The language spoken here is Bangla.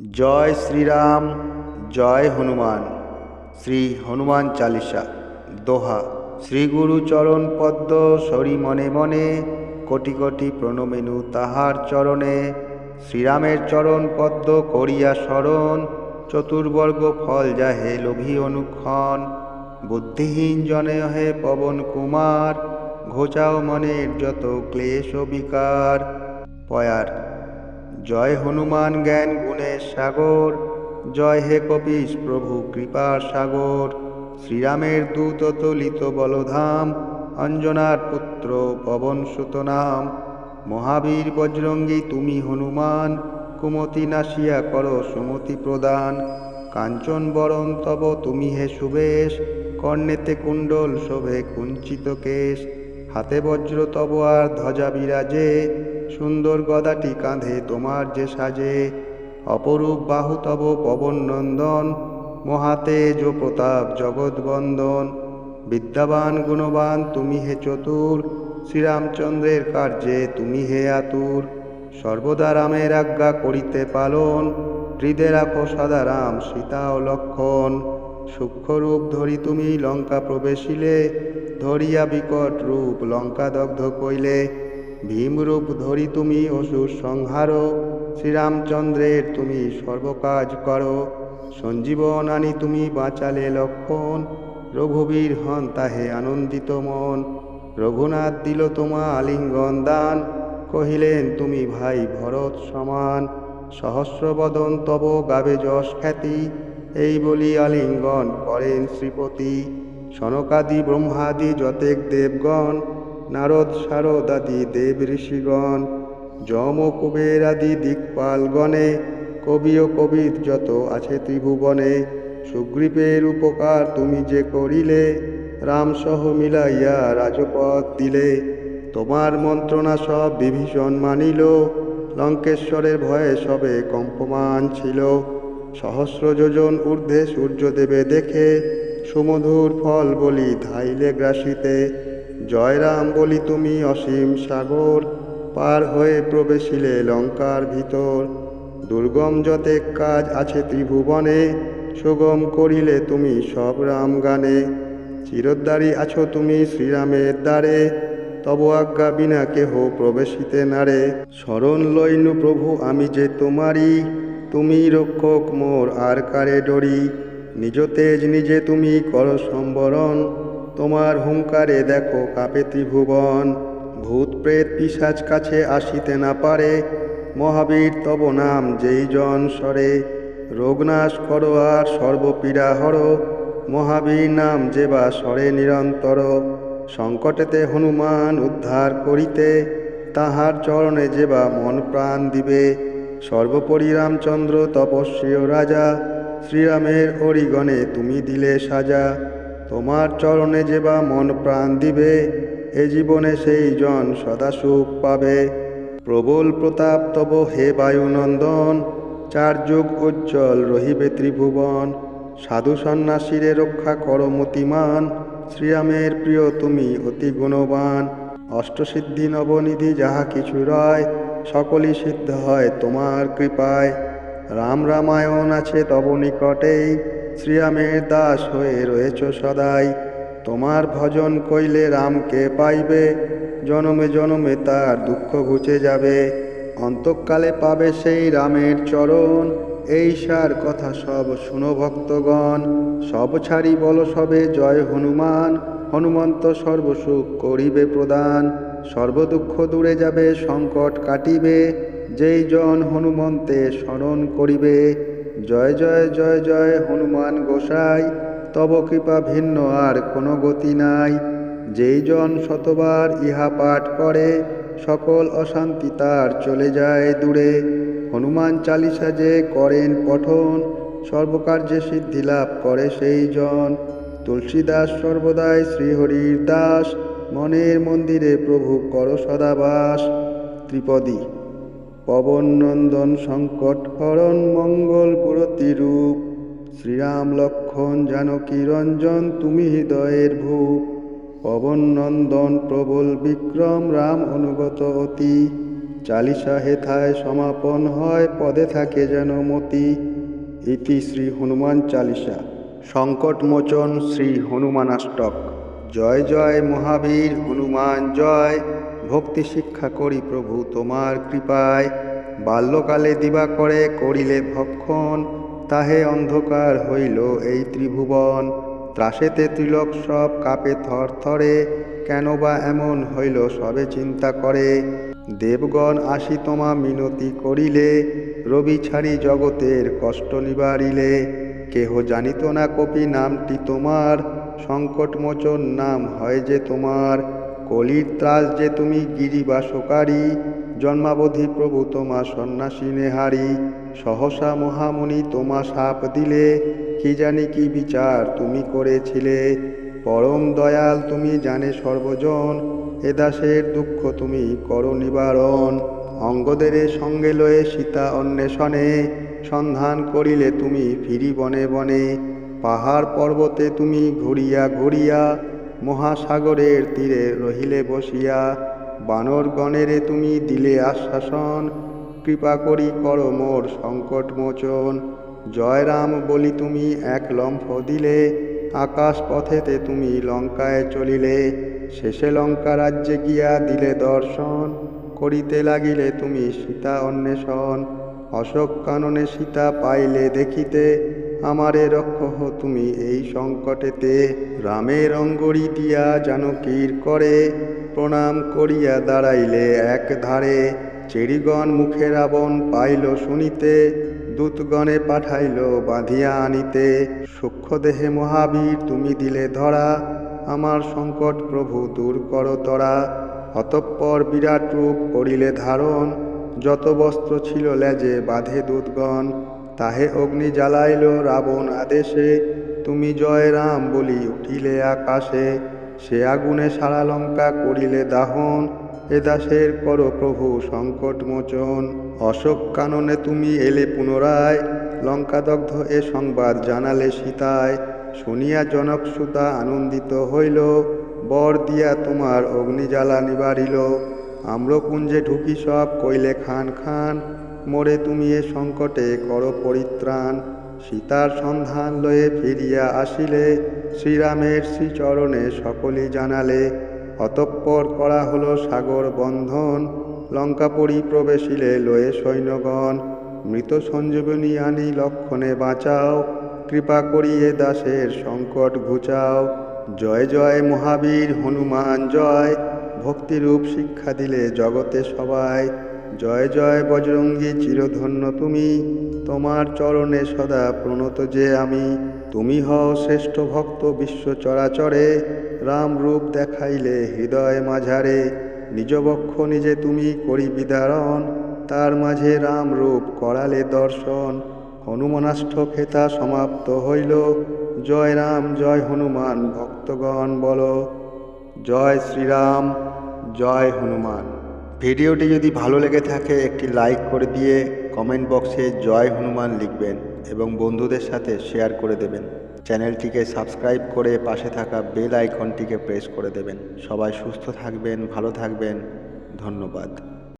জয় শ্রীরাম, জয় হনুমান। শ্রী হনুমান চালিসা, দোহা। শ্রী গুরু চরণ পদ্ম সরি মনে মনে, কোটি কোটি প্রণমেনু তাহার চরণে। শ্রীরামের চরণ পদ্ম করিয়া স্মরণ চতুর্বর্গ ফল যাহে লোভী অনুক্ষণ। বুদ্ধিহীন জনে হে পবন কুমার, ঘোচাও মনের যত ক্লেশ বিকার। পয়ার জয় হনুমান জ্ঞান গুণের সাগর, জয় হে কপিস প্রভু কৃপার সাগর। শ্রীরামের দূত তলিত বলধাম, অঞ্জনার পুত্র পবন সুত নাম মহাবীর বজরঙ্গী তুমি হনুমান, কুমতি নাসিয়া করো সুমতি প্রদান। কাঞ্চন বরণ তব তুমি হে সুবেশ, কর্ণেতে কুণ্ডল শোভে কুঞ্চিত কেশ। হাতে বজ্র তব আর ধ্বজা বিরাজে সুন্দর গদাটি কাঁধে তোমার যে সাজে, অপরূপ বাহু তব পবন নন্দন মহাতেজ প্রতাপ জগৎবন্দন বিদ্যাবান, গুণবান, তুমি হে চতুর, শ্রীরামচন্দ্রের কার্যে তুমি হে আতুর। সর্বদা রামের আজ্ঞা করিতে পালন, হৃদে রাখো সদা রাম সীতা ও লক্ষণ। সূক্ষ্মরূপ ধরি তুমি লঙ্কা প্রবেশিলে, ধরিয়া বিকট রূপ লঙ্কা দগ্ধ কইলে ভীমরূপ ধরি তুমি অসুর সংহার, শ্রীরামচন্দ্রের তুমি সর্বকাজ করো। সঞ্জীবন আনি তুমি বাঁচালে লক্ষণ, রঘুবীর হন তাহে আনন্দিত মন। রঘুনাথ দিল তোমা আলিঙ্গন দান, কহিলেন, তুমি ভাই ভরত সমান সহস্রবদন তব গাবে যশ খ্যাতি, এই বলি আলিঙ্গন করেন শ্রীপতি। সনকাদি ব্রহ্মাদি যতেক দেবগণ নারদ শারদাদি দেব ঋষিগণ যম কুবের আদি দিকপালগণে, কবি ও কবির যত আছে ত্রিভুবনে সুগ্রীবের উপকার তুমি যে করিলে, রামসহ মিলাইয়া রাজপথ দিলে। তোমার মন্ত্রণা সব বিভীষণ মানিল, লঙ্কেশ্বরের ভয়ে সবে কম্পমান ছিল। সহস্র যোজন ঊর্ধ্বে সূর্যদেবে দেখে, সুমধুর ফল বলি ধাইলে গ্রাসিতে। জয়রাম বলি তুমি অসীম সাগর, পার হয়ে প্রবেশিলে লঙ্কার ভিতর। দুর্গম যতেক কাজ আছে ত্রিভুবনে, সুগম করিলে তুমি সব রাম গানে চিরদ্বারী আছো তুমি শ্রীরামের দ্বারে, তব আজ্ঞা বিনা কেহ প্রবেশিতে নারে। শরণ লইনু প্রভু, আমি যে তোমারই, তুমি রক্ষক মোর আর কারে ডরি। নিজ তেজ নিজে তুমি কর সম্বরণ তোমার হুঙ্কারে দেখো কাপে ত্রিভুবন। ভূত প্রেত পিসাজ কাছে আসিতে না পারে। মহাবীর তব নাম যেই জন সরে। রোগনাশ কর আর সর্বপীড়া হর। মহাবীর নাম যে বা সরে নিরন্তর। সংকটেতে হনুমান উদ্ধার করিতে তাহার চরণে যে বা মন প্রাণ দিবে। সর্বোপরি রামচন্দ্র তপস্বী ও রাজা। শ্রীরামের অরিগণে তুমি দিলে সাজা। তোমার চরণে যে বা মন প্রাণ দিবে, এ জীবনে সেই জন সদা সুখ পাবে। প্রবল প্রতাপ তব হে বায়ুনন্দন, চার যুগ উজ্জ্বল রহিবে ত্রিভুবন। সাধু সন্ন্যাসীরে রক্ষা কর মতিমান, শ্রীরামের প্রিয় তুমি অতি গুণবান। অষ্টসিদ্ধি নবনিধি যাহা কিছু রয়, সকলই সিদ্ধ হয় তোমার কৃপায়। রাম রামায়ণ আছে তব নিকটেই শ্রীরামের দাস হয়ে রয়েছ সদাই। তোমার ভজন কইলে রামকে পাইবে? জনমে জনমে তার দুঃখ ঘুচে যাবে। অন্তকালে পাবে সেই রামের চরণ। এই সার কথা সব শুনো ভক্তগণ। সব ছাড়ি বল সবে, জয় হনুমান। হনুমন্ত সর্বসুখ করিবে প্রদান। সর্বদুঃখ দূরে যাবে, সংকট কাটিবে। যেই জন হনুমন্তে স্মরণ করিবে জয় জয় জয় জয়, হনুমান গোসাই। তব কৃপা ভিন্ন, আর কোনো গতি নাই। যেই জন শতবার ইহা পাঠ করে, সকল অশান্তি তার চলে যায় দূরে। হনুমান চালিসা যে করেন পঠন, সর্বকার্যে সিদ্ধি লাভ করে সেই জন। তুলসীদাস সর্বদাই শ্রীহরির দাস, মনের মন্দিরে প্রভু কর সদাবাস। ত্রিপদী পবন নন্দন সংকট হরণ মঙ্গল পুরতি রূপ। শ্রীরাম লক্ষণ জানকী রঞ্জন তুমি হৃদয়ের ভূপ। পবন নন্দন প্রবল বিক্রম রাম অনুগত অতি। চালিসা হেথায় সমাপন হয়, পদে থাকে যেন মতি। ইতি শ্রী হনুমান চালিসা। সংকটমোচন শ্রী হনুমানাষ্টক। জয় জয় মহাবীর, হনুমান জয়। ভক্তি শিক্ষা করি প্রভু তোমার কৃপায়। বাল্যকালে দিবা করে করিলে ভক্ষণ, তাহে অন্ধকার হইল এই ত্রিভুবন। ত্রাসেতে ত্রিলোক সব কাপে থর থরে কেন বা এমন হইল সবে চিন্তা করে। দেবগণ আসি তোমা মিনতি করিলে, রবি ছাড়ি জগতের কষ্ট নিবারিলে। কেহ জানিত না কপি নামটি তোমার, সংকটমোচন নাম হয় যে তোমার। কলির ত্রাস যে তুমি গিরিবাসকারী জন্মাবধি প্রভু তোমা সন্ন্যাসী নেহারি, সহসা মহামুনি তোমা সাপ দিলে, কি জানি কি বিচার তুমি করেছিলে? পরম দয়াল তুমি জানে সর্বজন, এ দাসের দুঃখ তুমি করো নিবারণ। অঙ্গদের সঙ্গে লয়ে সীতা অন্বেষণে, সন্ধান করিলে তুমি ফিরি বনে বনে। পাহাড় পর্বতে তুমি ঘুরিয়া ঘুরিয়া মহাসাগরের তীরে রহিলে বসিয়া বানর গণেরে তুমি দিলে আশ্বাসন। কৃপা করি কর মোর সংকট মোচন জয় রাম বলি তুমি এক লম্ফ দিলে আকাশ পথেতে তুমি লঙ্কায় চলিলে। শেষে লঙ্কা রাজ্যে গিয়া দিলে দর্শন, করিতে লাগিলে তুমি সীতা অন্বেষণ। অশোক কাননে সীতা পাইলে দেখিতে আমারে রক্ষহ তুমি এই সংকটেতে। রামের অঙ্গরি দিয়া জানকীর করে প্রণাম করিয়া দাঁড়াইলে এক ধারে। চেরিগণ মুখে রাবণ পাইল শুনিতে, দূতগণে পাঠাইল বাঁধিয়া আনিতে। সূক্ষ্ম দেহে মহাবীর তুমি দিলে ধরা, আমার সংকট প্রভু দূর কর তরা। অতঃপর বিরাট রূপ করিলে ধারণ, যত বস্ত্র ছিল লেজে বাঁধে দূতগণ। তাহে অগ্নি জ্বালাইল রাবণ আদেশে, তুমি জয় রাম বলি উঠিলে আকাশে। সে আগুনে সারা লঙ্কা করিলে দাহন। এ দাসের করো প্রভু সংকট মোচন। অশোক কাননে তুমি এলে পুনরায়। লঙ্কাদগ্ধ এ সংবাদ জানালে সীতায়। শুনিয়া জনক সুতা আনন্দিত হইল। বর দিয়া তোমার অগ্নি জ্বালা নিবারিল। আম্রকুঞ্জে ঢুকি সব কইলে খান খান। মোরে তুমি এ সংকটে কর পরিত্রাণ। সীতার সন্ধান লয়ে ফিরিয়া আসিলে, শ্রীরামের শ্রীচরণে সকলেই জানালে, অতঃপর করা হল সাগর বন্ধন। লঙ্কাপুরী প্রবেশিলে লয়ে সৈন্যগণ, মৃত সঞ্জীবনী আনি লক্ষণে বাঁচাও, কৃপা করিয়ে দাসের সংকট ঘুচাও। জয় জয় মহাবীর, হনুমান, জয়। ভক্তিরূপ শিক্ষা দিলে জগতে সবাই জয় জয় বজরঙ্গী চিরধন্য তুমি। তোমার চরণে সদা প্রণত যে আমি। তুমি হও শ্রেষ্ঠ ভক্ত বিশ্ব চরাচরে। রাম রূপ দেখাইলে হৃদয় মাঝারে। নিজ বক্ষ নিজে তুমি করি বিদারণ। তার মাঝে রাম রূপ করালে দর্শন। হনুমনাষ্ঠ খেতা সমাপ্ত হইল। জয় রাম, জয় হনুমান, ভক্তগণ বলো। জয় শ্রীরাম, জয় হনুমান। ভিডিওটি যদি ভালো লেগে থাকে, একটি লাইক করে দিয়ে কমেন্ট বক্সে জয় হনুমান লিখবেন এবং বন্ধুদের সাথে শেয়ার করে দেবেন। চ্যানেলটিকে সাবস্ক্রাইব করে পাশে থাকা বেল আইকনটিকে প্রেস করে দেবেন। সবাই সুস্থ থাকবেন, ভালো থাকবেন। ধন্যবাদ।